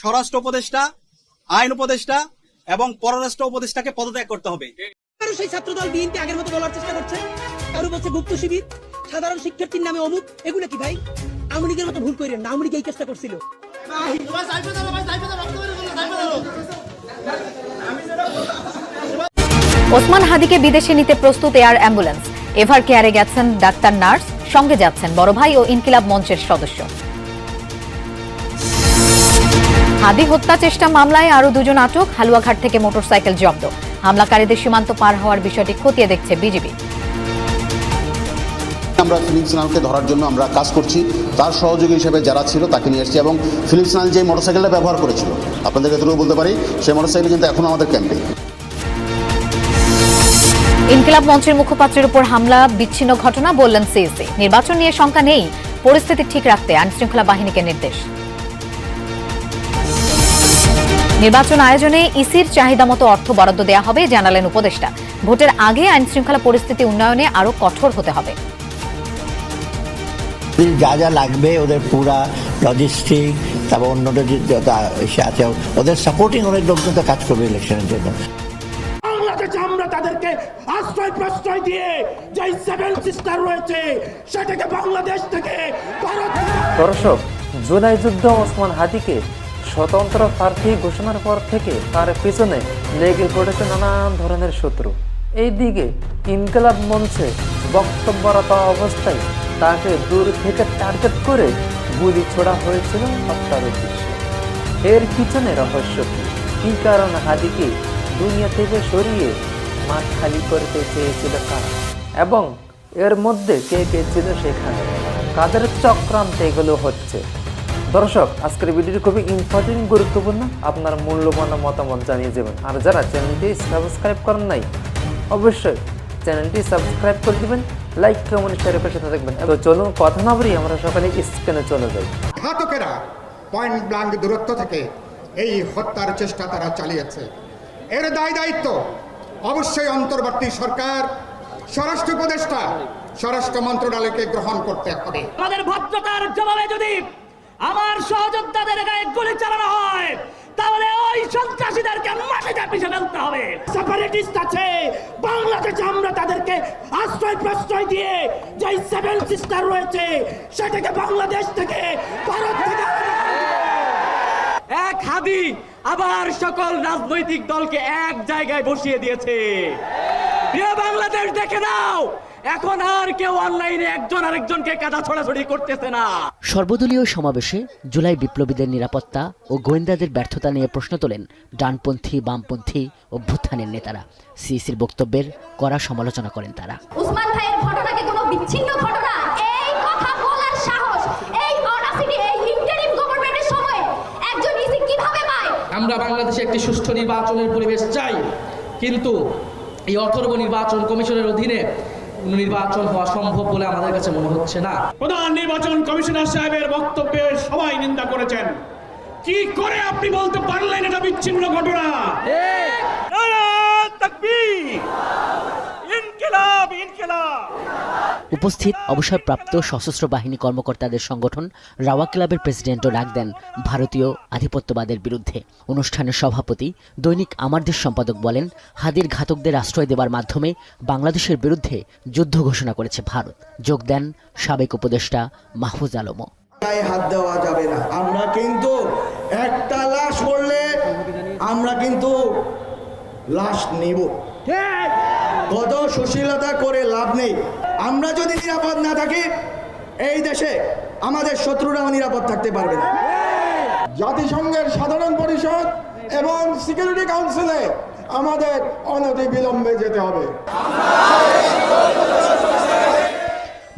স্বরাষ্ট্র উপদেষ্টা আইন উপদেষ্টা এবং পররাষ্ট্র উপদেষ্টাকে পদত্যাগ করতে হবে। সেই ছাত্রদল বিএনপি আগের মতো বলার চেষ্টা করছে। কারও বলছে গুপ্ত শিবির সাধারণ শিক্ষার্থীর নামে অমুক এগুলো কি ভাই? আওয়ামী লীগের মতো ভুল করেন না আওয়ামী লীগ এই চেষ্টা করছিল। ওসমান হাদিকে বিদেশে নিতে প্রস্তুত এয়ার অ্যাম্বুলেন্স। এভার কেয়ারে গেছেন ডাক্তার নার্স সঙ্গে যাচ্ছেন বড় ভাই ও ইনকিলাব মঞ্চের সদস্য। হাদি হত্যা চেষ্টা মামলায় আরও দুজন আটক হালুয়াঘাট থেকে মোটরসাইকেল জব্দ। হামলাকারীদের সীমান্ত পার হওয়ার বিষয়টি খতিয়ে দেখছে বিজিবি। আমরা ফিলিপস নালকে ধরার জন্য আমরা কাজ করছি। তার সহযোগী হিসেবে যারা ছিল তাকে নিয়ে এসেছি এবং ফিলিপস নাল যে মোটরসাইকেলটা ব্যবহার করেছিল আপনাদের এতটুকু বলতে পারি সেই মোটরসাইকেল কিন্তু এখনও আমাদের ক্যাম্পে। ইনকিলাব মঞ্চের মুখপাত্রের উপর হামলা বিচ্ছিন্ন ঘটনা বললেন সিএসি নির্বাচন নিয়ে শঙ্কা নেই পরিস্থিতি ঠিক রাখতে আইনশৃঙ্খলা বাহিনীকে নির্দেশ। নির্বাচন আয়োজনে ইসির চাহিদা মতো অর্থ বরাদ্দ দেওয়া হবে জানালেন উপদেষ্টা। ভোটের আগে আইনশৃঙ্খলা পরিস্থিতি উন্নয়নে আরও কঠোর হতে হবে। যা যা লাগবে ওদের পুরা লজিস্টিক তারপর অন্যদের যত আছে ওদের সাপোর্টিং অনেক লোকজন তো কাজ করবে ইলেকশনের জন্য। বাংলাদেশে আমরা তাদেরকে আশ্রয় প্রশ্রয় দিয়ে যে সেভেন সিস্টার রয়েছে সেটাকে বাংলাদেশ থেকে ভারত দর্শক জুলাই যুদ্ধ ওসমান হাদিকে স্বতন্ত্র প্রার্থী ঘোষণার পর থেকে তার পিছনে লেগে পড়েছে নানান ধরনের শত্রু। এইদিকে ইনকলাব মঞ্চে বক্তব্যরত অবস্থায় তাকে দূর থেকে টার্গেট করে গুলি ছোড়া হয়েছিল হত্যার উদ্দেশ্যে। এর পিছনে রহস্য কি? কি কারণে হাদিকে দুনিয়া থেকে সরিয়ে মাঠ খালি করতে চেয়েছিল কারা? এবং এর মধ্যে কে কে ছিল সেখানে? কাদের চক্রান্ত এগুলো হচ্ছে? দর্শক আজকের ভিডিওটি খুবই ইম্পর্টেন্ট গুরুত্বপূর্ণ। আপনার মূল্যবান মতামত জানিয়ে যাবেন আর যারা চ্যানেলটি সাবস্ক্রাইব করেন নাই অবশ্যই চ্যানেলটি সাবস্ক্রাইব করে দিবেন লাইক কমেন্ট শেয়ারের পাশে থাকবেন। তো চলুন কথা না বলি আমরা সকালে স্ক্রিনে চলে যাই। ঘাতকেরা পয়েন্ট ব্লাঙ্ক দূরত্ব থেকে এই হত্যার চেষ্টা তারা চালিয়েছে। এর দায় দায়িত্ব অবশ্যই অন্তর্বর্তী সরকার স্বরাষ্ট্র উপদেষ্টা স্বরাষ্ট্র মন্ত্রণালয়কে গ্রহণ করতে হবে। আমাদের ভদ্রতার জবাবে যদি আমার সহযোদ্ধাদের গায়ে গুলি চালানো হয় তাহলে ওই সন্ত্রাসীদেরকে মাটিতে পিছিয়ে ফেলতে হবে। সেপারেটিস্ট আছে বাংলাদেশে আমরা তাদেরকে আশ্রয় প্রশ্রয় দিয়ে যে সেভেন সিস্টার রয়েছে সেটাকে বাংলাদেশ থেকে ভারত থেকে এক হাদি আবার সকল রাজনৈতিক দলকে এক জায়গায় বসিয়ে দিয়েছে। প্রিয় বাংলাদেশ দেখে নাও এখন আর কেউ অনলাইনে একজন আরেকজনকে কাদা ছড়াছড়ি করতেছে না। সর্বদলীয় সমাবেশে জুলাই বিপ্লবীদের নিরাপত্তা ও গোয়েন্দাদের ব্যর্থতা নিয়ে প্রশ্ন তোলেন ডানপন্থী বামপন্থী অভ্যুত্থানের নেতারা। সিইসির বক্তব্যের কড়া সমালোচনা করেন তারা। উসমান ভাইয়ের ঘটনাকে কোনো বিচ্ছিন্ন ঘটনা এই কথা বলার সাহস এই অনাসিটি এই ইন্টারিম গভর্নমেন্টের সময় একজন ইসি কীভাবে পায়? আমরা বাংলাদেশে একটি সুষ্ঠু নির্বাচনের পরিবেশ চাই কিন্তু এই অথর্ব নির্বাচন কমিশনের অধীনে নির্বাচন হওয়া সম্ভব বলে আমাদের কাছে মনে হচ্ছে না। প্রধান নির্বাচন কমিশনার সাহেবের বক্তব্যে সবাই নিন্দা করেছেন। কি করে আপনি বলতে পারলেন এটা বিচ্ছিন্ন ঘটনা? ইনকিলাব ইনকিলাব! উপস্থিত অবসরপ্রাপ্ত সশস্ত্র বাহিনী কর্মকর্তাদের সংগঠন রাওয়া ক্লাবের প্রেসিডেন্টও ডাক দেন ভারতীয় আধিপত্যবাদের বিরুদ্ধে। অনুষ্ঠানের সভাপতি দৈনিক আমার দেশ সম্পাদক বলেন, হাদির ঘাতকদের আশ্রয় দেবার মাধ্যমে বাংলাদেশের বিরুদ্ধে যুদ্ধ ঘোষণা করেছে ভারত। যোগ দেন সাবেক উপদেষ্টা মাহফুজ আলমও। হাত দেওয়া যাবে না। আমরা কিন্তু একটা লাশ আমরা কিন্তু লাশ নেব। কত সুশীলতা করে লাভ নেই। আমরা যদি নিরাপদ না থাকি এই দেশে আমাদের শত্রুরাও নিরাপদ থাকতে পারবে না। জাতিসংঘের সাধারণ পরিষদ এবং সিকিউরিটি কাউন্সিলে আমাদের অনতি বিলম্বে যেতে হবে।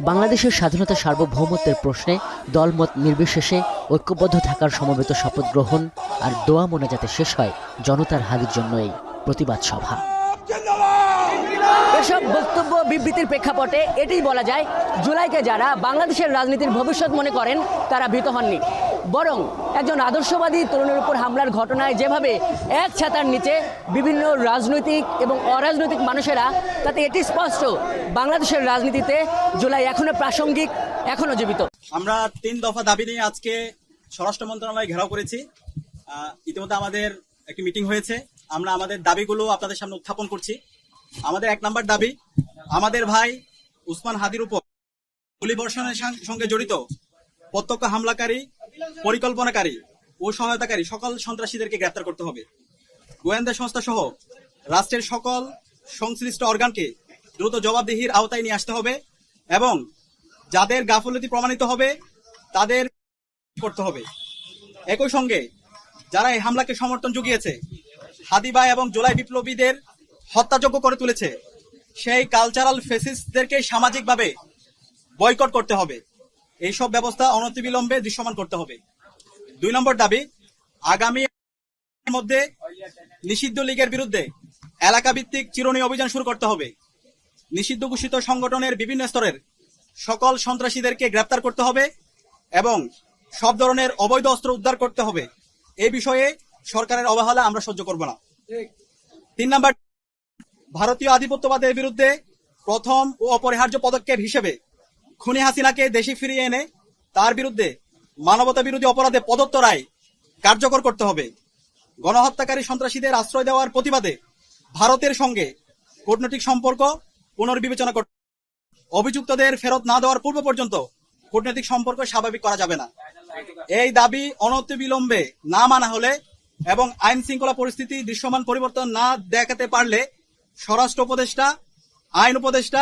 বাংলাদেশের স্বাধীনতা সার্বভৌমত্বের প্রশ্নে দলমত নির্বিশেষে ঐক্যবদ্ধ থাকার সমবেত শপথ গ্রহণ আর দোয়া মোনাজাতে শেষ হয় জনতার হাদির জন্য এই প্রতিবাদ সভা। এসব বক্তব্য বিবৃতির প্রেক্ষাপটে এটাই বলা যায়, জুলাইকে যারা বাংলাদেশের রাজনীতির ভবিষ্যৎ মনে করেন, তারা ভীত হননি। বরং একজন আদর্শবাদী তরুণের উপর হামলার ঘটনায় যেভাবে এক ছাতার নিচে বিভিন্ন রাজনৈতিক এবং অরাজনৈতিক মানুষেরা, তাতে এটি স্পষ্ট, বাংলাদেশের রাজনীতিতে জুলাই এখনও প্রাসঙ্গিক, এখনও জীবিত। আমরা তিন দফা দাবি নিয়ে আজকে স্বরাষ্ট্র মন্ত্রণালয় ঘেরাও করেছি। ইতিমধ্যে আমাদের একটি মিটিং হয়েছে। আমরা আমাদের দাবিগুলো আপনাদের সামনে উত্থাপন করছি। আমাদের এক নম্বর দাবি, আমাদের ভাই উসমান হাদির উপর গুলি বর্ষণের সঙ্গে জড়িত, প্রত্যক্ষ হামলাকারী, পরিকল্পনাকারী ও সহায়তাকারী সকল সন্ত্রাসীদেরকে গ্রেপ্তার করতে হবে। গোয়েন্দা সংস্থা সহ রাষ্ট্রের সকল সংশ্লিষ্ট অর্গানকে দ্রুত জবাবদিহির আওতায় নিয়ে আসতে হবে এবং যাদের গাফলতি প্রমাণিত হবে, তাদের করতে হবে। একই সঙ্গে যারা এই হামলাকে সমর্থন জুগিয়েছে হাদিবা এবং জুলাই বিপ্লবীদের হত্যাযোগ্য করে তুলেছে। সেই কালচারাল ফেসিসদেরকে সামাজিকভাবে বয়কট করতে হবে। এইসব ব্যবস্থা অনতিবিলম্বে দৃশ্যমান করতে হবে। দুই নম্বর দাবি, আগামী মধ্যে নিষিদ্ধ লীগের বিরুদ্ধে এলাকা ভিত্তিক চিরণী অভিযান শুরু করতে হবে। নিষিদ্ধ ঘোষিত সংগঠনের বিভিন্ন স্তরের সকল সন্ত্রাসীদেরকে গ্রেপ্তার করতে হবে এবং সব ধরনের অবৈধ অস্ত্র উদ্ধার করতে হবে। এই বিষয়ে সরকারের অবহেলা আমরা সহ্য করব না। তিন নম্বর ভারতীয় আধিপত্যবাদের বিরুদ্ধে প্রথম ও অপরিহার্য পদক্ষেপ হিসেবে খুনি হাসিনাকে দেশে ফিরিয়ে এনে তার বিরুদ্ধে মানবতা বিরোধী অপরাধে প্রদত্ত রায় কার্যকর করতে হবে। গণহত্যাকারী সন্ত্রাসীদের আশ্রয় দেওয়ার প্রতিবাদে ভারতের সঙ্গে কূটনৈতিক সম্পর্ক পুনর্বিবেচনা করতে অভিযুক্তদের ফেরত না দেওয়ার পূর্ব পর্যন্ত কূটনৈতিক সম্পর্ক স্বাভাবিক করা যাবে না। এই দাবি অনতিবিলম্বে না মানা হলে এবং আইন শৃঙ্খলা পরিস্থিতি দৃশ্যমান পরিবর্তন না দেখাতে পারলে স্বরাষ্ট্র উপদেষ্টা আইন উপদেষ্টা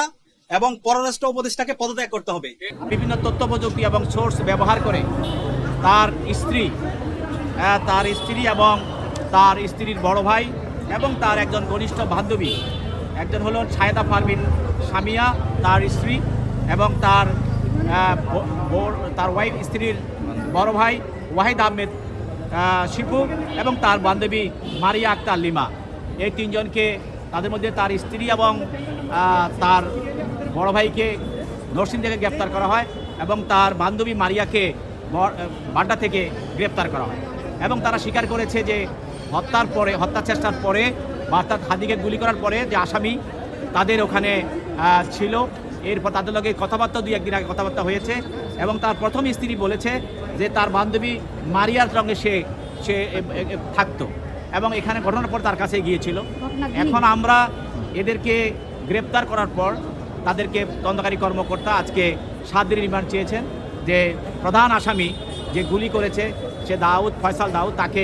এবং পররাষ্ট্র উপদেষ্টাকে পদত্যাগ করতে হবে। বিভিন্ন তথ্য প্রযুক্তি এবং সোর্স ব্যবহার করে তার স্ত্রী তার স্ত্রী এবং তার স্ত্রীর বড় ভাই এবং তার একজন ঘনিষ্ঠ বান্ধবী। একজন হলো ছায়দা পারভিন সামিয়া তার স্ত্রী এবং তার তার ওয়াইফ স্ত্রীর বড় ভাই ওয়াহিদ আহমেদ আহ, শিপু এবং তার বান্ধবী মারিয়া আক্তার লিমা। এই তিনজনকে তাদের মধ্যে তার স্ত্রী এবং তার বড় ভাইকে নরসিং থেকে গ্রেপ্তার করা হয় এবং তার বান্ধবী মারিয়াকে বাড্ডা থেকে গ্রেপ্তার করা হয়। এবং তারা স্বীকার করেছে যে হত্যার পরে, হত্যা চেষ্টার পরে বা অর্থাৎ হাদিকে গুলি করার পরে যে আসামি তাদের ওখানে ছিল। এরপর তাদের লগে কথাবার্তা দুই একদিন আগে কথাবার্তা হয়েছে এবং তার প্রথম স্ত্রী বলেছে যে তার বান্ধবী মারিয়ার সঙ্গে সে সে থাকতো। এবং এখানে ঘটনার পর তার কাছে গিয়েছিল। এখন আমরা এদেরকে গ্রেপ্তার করার পর তাদেরকে তদন্তকারী কর্মকর্তা আজকে সাত দিনের রিমান্ড চেয়েছেন যে প্রধান আসামি যে গুলি করেছে সে দাউদ ফয়সাল দাউদ তাকে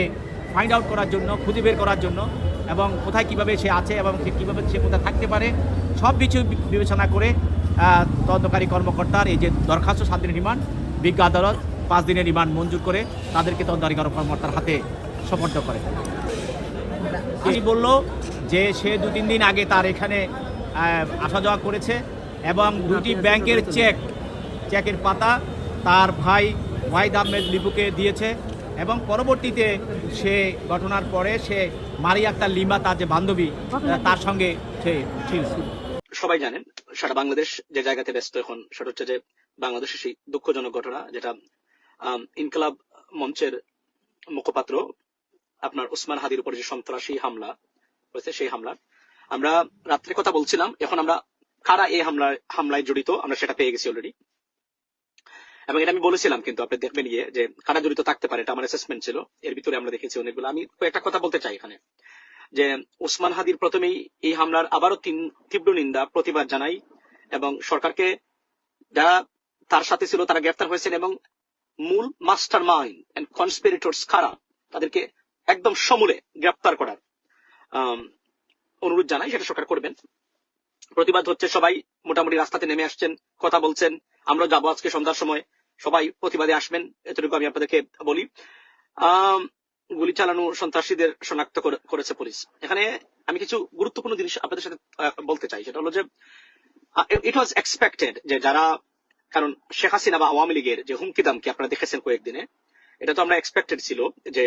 ফাইন্ড আউট করার জন্য খুঁজে বের করার জন্য এবং কোথায় কীভাবে সে আছে এবং সে কীভাবে সে কোথায় থাকতে পারে সব কিছু বিবেচনা করে তদন্তকারী কর্মকর্তার এই যে দরখাস্ত সাত দিনের রিমান্ড বিজ্ঞ আদালত পাঁচ দিনের রিমান্ড মঞ্জুর করে তাদেরকে তদন্তকারী কর্মকর্তার হাতে সোপর্দ করে। তিনি বলল যে সে দু তিন দিন আগে তার এখানে আহ, আসা যাওয়া করেছে এবং দুটি ব্যাংকের চেক চেকের পাতা তার ভাই ওয়াহিদ আহমেদ লিপুকে দিয়েছে এবং পরবর্তীতে সে ঘটনার পরে সে মারি আক্তার লিমা তার যে বান্ধবী তার সঙ্গে সে ছিল। সবাই জানেন সারা বাংলাদেশ যে জায়গাতে ব্যস্ত এখন সেটা হচ্ছে যে বাংলাদেশের সেই দুঃখজনক ঘটনা যেটা ইনকলাব মঞ্চের মুখপাত্র আপনার ওসমান হাদির উপর যে সন্ত্রাসী হামলা হয়েছে, সেই হামলা আমরা রাত্রে কথা বলছিলাম, এখন আমরা কারা এই হামলায় হামলায় জড়িত, আমরা সেটা পেয়ে গেছি অলরেডি এবং এটা আমি বলেছিলাম, কিন্তু আপনি দেখবেন গিয়ে যে কারা জড়িত থাকতে পারে, এটা আমার অ্যাসেসমেন্ট ছিল। এর ভিতরে আমরা দেখেছি অনেকগুলো। আমি কয়েকটা কথা বলতে চাই এখানে। যে ওসমান হাদির প্রথমেই এই হামলার আবারও তিন তীব্র নিন্দা, প্রতিবাদ জানাই এবং সরকারকে যারা তার সাথে ছিল, তারা গ্রেফতার হয়েছেন এবং মূল মাস্টার মাইন্ড এন্ড কনস্পিরেটর্স কারা, তাদেরকে একদম সমূলে গ্রেপ্তার করার। অনুরোধ জানাই, সেটা সরকার করবেন। প্রতিবাদ হচ্ছে সবাই মোটামুটি রাস্তাতে নেমে আসছেন, কথা বলছেন, আমরা যাব আজকে সন্ধ্যার সময়, সবাই প্রতিবাদে আসবেন, এতটুকু আমি আপনাদেরকে বলি। গুলি চালানো সন্ত্রাসীদের শনাক্ত করেছে পুলিশ। এখানে আমি কিছু গুরুত্বপূর্ণ জিনিস আপনাদের সাথে বলতে চাই, সেটা হলো যে ইট ওয়াজ এক্সপেক্টেড যে যারা, কারণ শেখ হাসিনা বা আওয়ামী লীগের যে হুমকি দামকে আপনারা দেখেছেন কয়েকদিনে, এটা তো আমরা এক্সপেক্টেড ছিল যে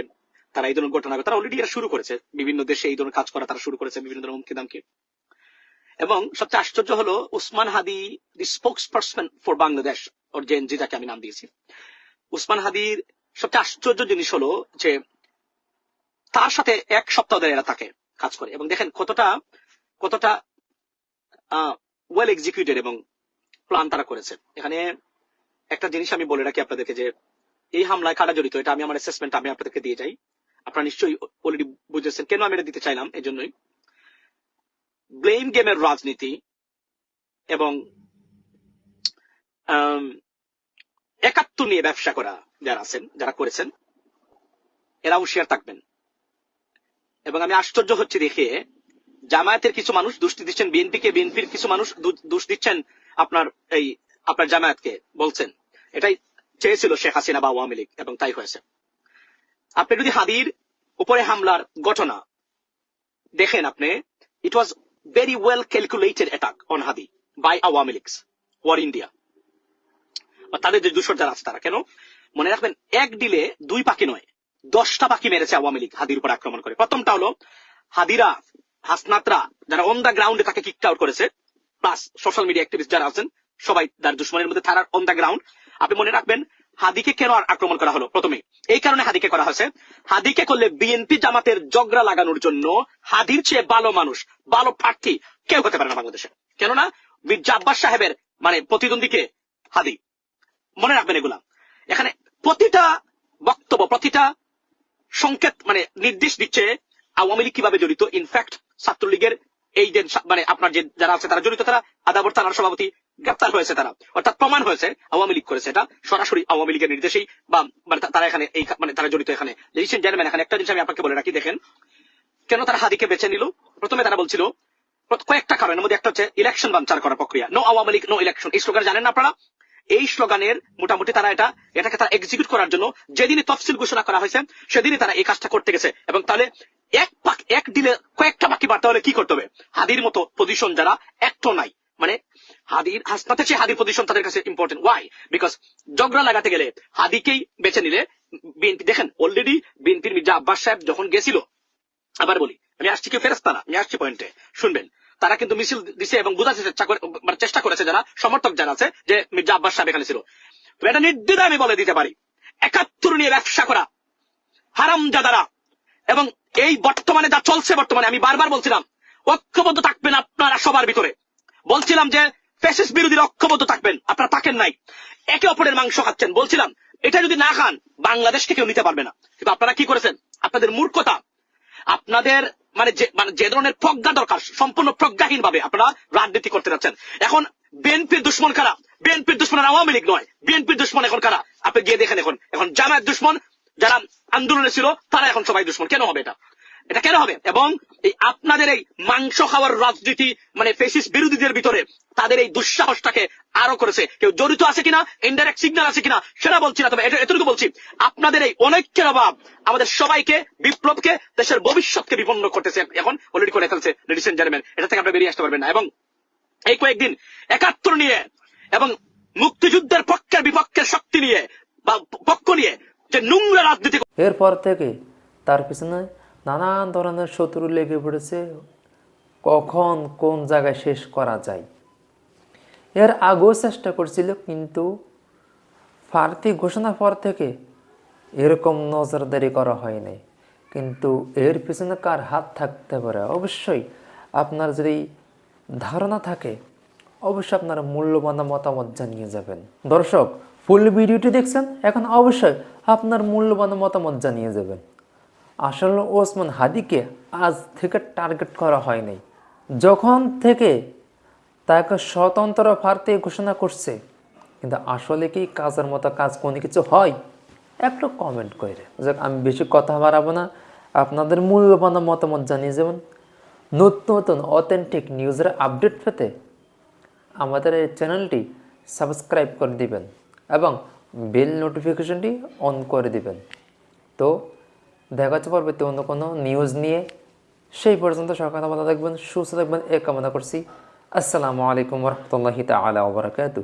তারা এই ধরনের ঘটনা, তারা অলরেডি এটা শুরু করেছে। বিভিন্ন দেশে এই ধরনের কাজ করা তারা শুরু করেছে, বিভিন্ন ধরনের হুমকি দামকে। এবং সবচেয়ে আশ্চর্য হলো, Osman Hadi the spokesperson for Bangladesh ওর যে এনজি যাকে আমি নাম দিয়েছি। উসমান হাদির সবচেয়ে আশ্চর্য জিনিস হলো যে, তার সাথে এক সপ্তাহ ধরে এরা থাকে কাজ করে। এবং দেখেন কতটা কতটা ওয়েল এক্সিকিউটেড এবং প্ল্যান তারা করেছে। এখানে একটা জিনিস আমি বলে রাখি আপনাদেরকে যে, এই হামলায় কারা জড়িত, এটা আমি আমার অ্যাসেসমেন্ট আমি আপনাদেরকে দিয়ে যাই। আপনারা নিশ্চয়ই অলরেডি বুঝেছেন। কেন আমি এটা দিতে চাইলাম? এই জন্যই ব্লেম গেমের রাজনীতি এবং একাত্তর নিয়ে ব্যবসা করা যারা আছেন, যারা করেছেন এরা হুঁশিয়ার থাকবেন। এবং আমি আশ্চর্য হচ্ছে দেখে জামায়াতের কিছু মানুষ দুষ্টি দিচ্ছেন, বিএনপিকে, বিএনপির কিছু মানুষ দোষ দিচ্ছেন আপনার এই, আপনার জামায়াতকে বলছেন। এটাই চেয়েছিল শেখ হাসিনা বা আওয়ামী লীগ, এবং তাই হয়েছে। আপনি যদি হাদির উপরে হামলার ঘটনা দেখেন আপনি it was very well calculated attack on Hadi by Awami League's or India তাদের যে দুশোর যারা আছে তারা, কেন? মনে রাখবেন, এক ডিলে দুই পাখি নয়, দশটা পাখি মেরেছে আওয়ামী লীগ হাদির উপর আক্রমণ করে। প্রথমটা হলো হাদিরা, হাসনাতরা, যারা অন দ্য গ্রাউন্ডে তাকে কিক আউট করেছে প্লাস সোশ্যাল মিডিয়া অ্যাক্টিভিস্ট যারা আছেন, সবাই তার দুশ্মনের মধ্যে তারা অন দ্য গ্রাউন্ড আপনি মনে রাখবেন হাদিকে কেন আক্রমণ করা হলো? প্রথমে, এই কারণে হাদিকে করা হয়েছে। হাদিকে করলে বিএনপি জামাতের জগরা লাগানোর জন্য হাদির চেয়ে ভালো মানুষ, ভালো প্রার্থী কেউ হতে পারে না বাংলাদেশে। কেননা আব্বাস সাহেবের মানে প্রতিদ্বন্দ্বীকে হাদি। মনে রাখবেন এগুলা। এখানে প্রতিটা বক্তব্য, প্রতিটা সংকেত মানে নির্দেশ দিচ্ছে আওয়ামী লীগ কীভাবে জড়িত। ইনফ্যাক্ট ছাত্রলীগের এই যে মানে আপনার যে যারা আছে তারা জড়িত, তারা আদাবর থানার সভাপতি গ্রেপ্তার হয়েছে তারা। অর্থাৎ প্রমাণ হয়েছে, আওয়ামী লীগ করেছে। এটা সরাসরি আওয়ামী লীগের নির্দেশেই বা মানে তারা এখানে এই মানে তারা জড়িত এখানে। লেডিস জেন্টলম্যান এখানে একটা জিনিস আমি আপনাকে বলে রাখি, দেখেন। কেন তারা হাদিকে বেছে নিল? প্রথমে তারা বলছিল কয়েকটা কারণের মধ্যে একটা হচ্ছে ইলেকশন বাঞ্চার করার প্রক্রিয়া। No Awami League no election এই স্লোগান জানেন আপনারা? এই স্লোগানের মোটামুটি তারা এটা এটাকে তারা এক্সিকিউট করার জন্য যেদিনই তফসিল ঘোষণা করা হয়েছে, সেদিনই তারা এই কাজটা করতে গেছে। এবং তাহলে এক পাক এক দিলে কয়েকটা বাকি বাড়তে হলে কি করতে হবে? হাদির মতো পজিশন যারা একটো নাই। মানে হাদির হাসনাতে চেয়ে হাদির পজিশন তাদের কাছে ইম্পর্টেন্ট ওয়াই বিকজ জগরা লাগাতে গেলে হাদিকেই বেছে নিলে বিএনপি দেখেন অলরেডি বিএনপির মির্জা আব্বাস সাহেব যখন গেছিল, আবার বলি, আমি আসছি কি ফেরস্তা না? আমি আসছি পয়েন্টে শুনবেন, তারা কিন্তু মিছিল দিছে এবং বোঝাতে মানে চেষ্টা করেছে যারা, সমর্থক যারা আছে, যে মির্জা আব্বাস সাহেব এখানে ছিল। এটা নির্দ্বিধা আমি বলে দিতে পারি, একাত্তর নিয়ে ব্যবসা করা, হারাম জাদারা, এবং এই বর্তমানে যা চলছে বর্তমানে, আমি বারবার বলছিলাম, ঐক্যবদ্ধ থাকবেন আপনারা সবার ভিতরে। বলছিলাম যে, ফ্যাসিস্ট বিরোধীরা ঐক্যবদ্ধ থাকবেন, আপনারা থাকেন নাই। একে অপরের মাংস খাচ্ছেন, বলছিলাম। এটা যদি না খান, বাংলাদেশকে কেউ নিতে পারবে না। কিন্তু আপনারা কি করেছেন? আপনাদের মূর্খতা। আপনাদের মানে যে মানে যে ধরনের প্রজ্ঞা দরকার, সম্পূর্ণ প্রজ্ঞাহীন ভাবে আপনারা রাজনীতি করতে যাচ্ছেন। এখন বিএনপির দুশ্মন কারা? বিএনপির দুশ্মন আওয়ামী লীগ নয়। বিএনপির দুশ্মন এখন কারা? আপনি গিয়ে দেখেন। এখন এখন জামায়াত দুশ্মন, যারা আন্দোলনে ছিল, তারা এখন সবাই দুশ্মন। কেন হবে এটা? এটা কেন হবে? এবং এই আপনাদের এই মাংস খাওয়ার রাজনীতি মানে ফেসিস বিরোধীদের ভিতরে তাদের এই দুঃসাহসটাকে আরও করেছে। কেউ জড়িত আছে কিনা ইনডাইরেক্ট সিগন্যাল আছে কিনা, সেটা বলছি না, তবে এতটুকু বলছি। আপনাদের এই অনেকের অভাব আমাদের সবাইকে, বিপ্লবকে, দেশের ভবিষ্যৎকে বিপন্ন করতেছে। এখন অলরেডি করে ফেলছে লেডিস এন্ড জেন্টলম্যান এটা থেকে আপনি বেরিয়ে আসতে পারবেন না। এবং এই কয়েকদিন একাত্তর নিয়ে এবং মুক্তিযুদ্ধের পক্ষের বিপক্ষের শক্তি নিয়ে বা পক্ষ নিয়ে যে নোংরা রাজনীতি এরপর থেকে তার পিছনে নানান ধরনের শত্রু লেগে পড়েছে, কখন কোন জায়গায় শেষ করা যায়। এর আগেও চেষ্টা করছিল, কিন্তু প্রার্থী ঘোষণার পর থেকে এরকম নজরদারি করা হয়নি কিন্তু এর পিছনে কার হাত থাকতে পারে? অবশ্যই আপনার যদি ধারণা থাকে, অবশ্যই আপনার মূল্যবান মতামত জানিয়ে যাবেন। দর্শক, ফুল ভিডিওটি দেখছেন, এখন অবশ্যই আপনার মূল্যবান মতামত জানিয়ে যাবেন। আসলে ওসমান হাদিকে আজ থেকে টার্গেট করা হয়নি। যখন থেকে তাকে স্বতন্ত্র প্রার্থী ঘোষণা করছে, কিন্তু আসলে কি কাজের মতো কাজ কোনো কিছু হয়? একটু কমেন্ট করে। যাক, আমি বেশি কথা বাড়াবো না। আপনাদের মূল্যবান মতামত জানিয়ে যাবেন। নতুন নতুন অথেন্টিক নিউজের আপডেট পেতে আমাদের এই চ্যানেলটি সাবস্ক্রাইব করে দিবেন এবং বেল নোটিফিকেশনটি অন করে দিবেন। তো দেখা হচ্ছে পরবর্তী অন্য কোনো নিউজ নিয়ে। সেই পর্যন্ত সকাল ভালো থাকবেন, সুস্থ থাকবেন, এ কামনা করছি। আসসালামু আলাইকুম রহমতুল্লাহি তালা ওবরাকাতু